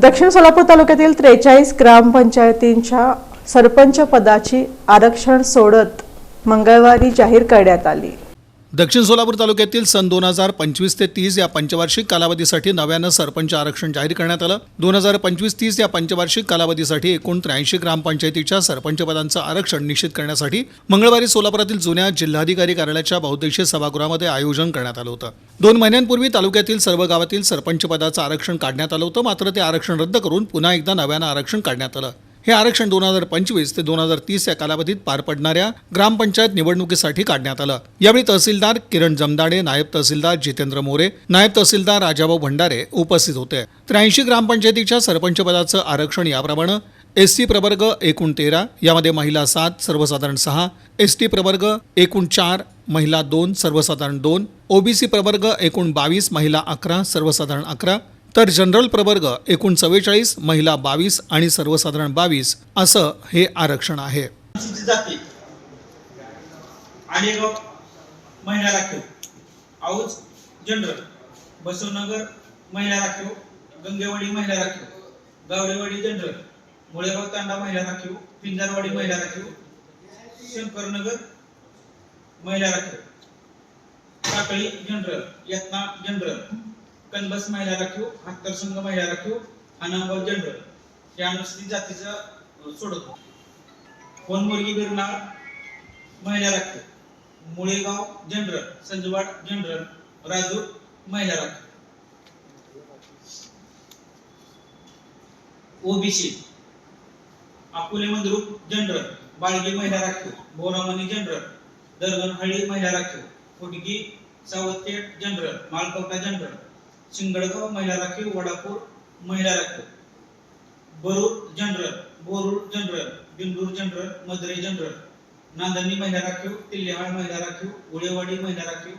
दक्षिण सोलापूर तालुक्यातील त्रेचाळीस ग्रामपंचायतींच्या सरपंच पदाची आरक्षण सोडत मंगळवारी जाहीर करण्यात आली. दक्षिण सोलापूर तालुक्यातील सन दोन हजार पंचवीस ते तीस या पंचवार्षिक कालावधीसाठी नव्यानं सरपंच आरक्षण जाहीर करण्यात आलं. दोन हजार पंचवीस तीस या पंचवार्षिक कालावधीसाठी एकूण त्र्याऐंशी ग्रामपंचायतीच्या सरपंच पदांचं आरक्षण निश्चित करण्यासाठी मंगळवारी सोलापुरातील जुन्या जिल्हाधिकारी कार्यालयाच्या बहुद्देशीय सभागृहामध्ये आयोजन करण्यात आलं होतं. दोन महिन्यांपूर्वी तालुक्यातील सर्व गावातील सरपंच पदाचं आरक्षण काढण्यात आलं होतं मात्र ते आरक्षण रद्द करून पुन्हा एकदा नव्यानं आरक्षण काढण्यात आलं. हे आरक्षण दोन हजार पंचवीस ते दोन हजार तीस या कालावधीत पार पडणाऱ्या ग्रामपंचायत निवडणुकीसाठी काढण्यात आलं. यावेळी तहसीलदार किरण जमदाडे नायब तहसीलदार जितेंद्र मोरे नायब तहसीलदार राजाभाऊ भंडारे उपस्थित होते. त्र्याऐंशी ग्रामपंचायतीच्या सरपंच पदाचं आरक्षण याप्रमाणे एस टी प्रवर्ग एकूण तेरा यामध्ये महिला सात सर्वसाधारण सहा एस टी प्रवर्ग एकूण चार महिला दोन सर्वसाधारण दोन ओबीसी प्रवर्ग एकूण बावीस महिला अकरा सर्वसाधारण अकरा तर जनरल प्रवर्ग एकूण चव्वेचाळीस महिला बावीस आणि सर्वसाधारण बावीस असं हे आरक्षण आहे. महिला राखीव. औज जनरल. बसवनगर महिला राखीव गंगेवाडी महिला राखीव गावडेवाडी जनरल मुळेबाग तांडा महिला राखीव पिंजारवाडी महिला राखीव शंकरनगर महिला राखीव. Takali general Yatna general. कनबस महिला राखीव संघ महिला राखीव अनामगाव जनरल या अनुसूचित जातीचा अं, सोडतो मुलगी बिरनाळ महिला राखीव. मुळेगाव जनरल संजवाड जनरल राजूर महिला राखीव. ओबीसी. अकोले मंद्रुप जनरल बाळगी महिला राखीव. बोरामणी जनरल दरगणहळ्ळी महिला राखीव. फुटगी सावतखेड जनरल मालपवटा जनरल शिंगडगाव महिला राखीव वडापूर महिला राखीव Barur general Borur general Bindur general Madre general. Nandani महिला राखीव तिल्लेहाळ महिला राखीव उळेवाडी महिला राखीव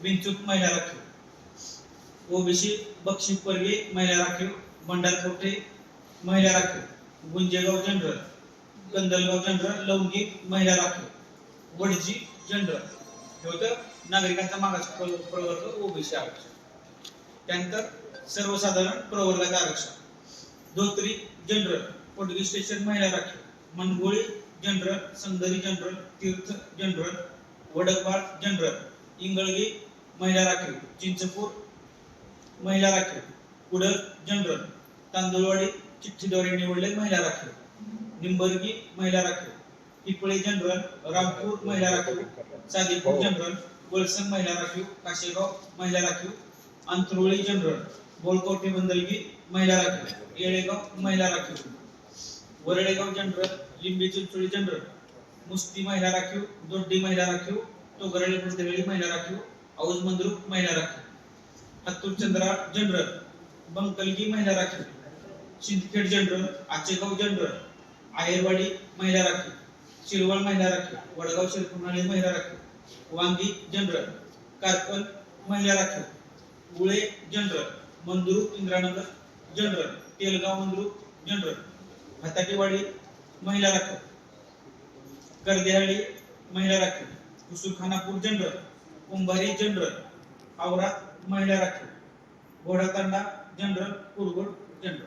विंचूक महिला राखीव ओबीसी बक्षीपरगे महिला राखीव भंडारकोटे महिला राखीव गुंजेगाव जनरल कंदलगाव जनरल लौंगी महिला राखीव वडजी जनरल. हे होतं नागरिकांचा मागास प्रवर्ग ओबीसी आरक्षण. त्यानंतर सर्वसाधारण प्रवर्गात आरक्षण. धोत्री जनरल पोटगी स्टेशन महिला राखीव. Mangoli general Sandari general Tirth general Wadakbal general Ingalgi महिला राखीव. चिंचपूर महिला राखीव. Cuddle general. तांदूळवाडी चिठ्ठीद्वारे निवडले महिला राखीव. निंबर्गी महिला राखीव. पिपळे जनरल. रामपूर महिला राखीव. सादीपूर जनरल. वळसंग महिला राखीव. काशेगाव महिला राखीव. अंतरोळी जनरल बोलकोटे बंदलगी महिला राखीव येळेगाव महिला राखीव वरळेगाव जनरल लिंबी चिंचोळी जनरल मुस्ती महिला राखीव दोड्डी महिला राखीव तोगरळी बुलदेवळी महिला राखीव औज मंद्रुप महिला राखीव हत्तूर चंद्रा जनरल बंकलगी महिला राखीव सिंदखेड जनरल आचेगाव जनरल आहेरवाडी महिला राखीव शिरवळ महिला राखीव वडगाव शिरकुनाळी महिला राखीव वांगी जनरल कारकल महिला राखीव Ule general Mandruk Indranagar general Telgaon Mandruk general Hatatiwadi महिला राखीव कर्देहळ्ळी महिला राखीव कुसुखानापूर जनरल कुंभारी जनरल आवरा महिला राखीव घोडातांडा जनरल कुरगुड जनरल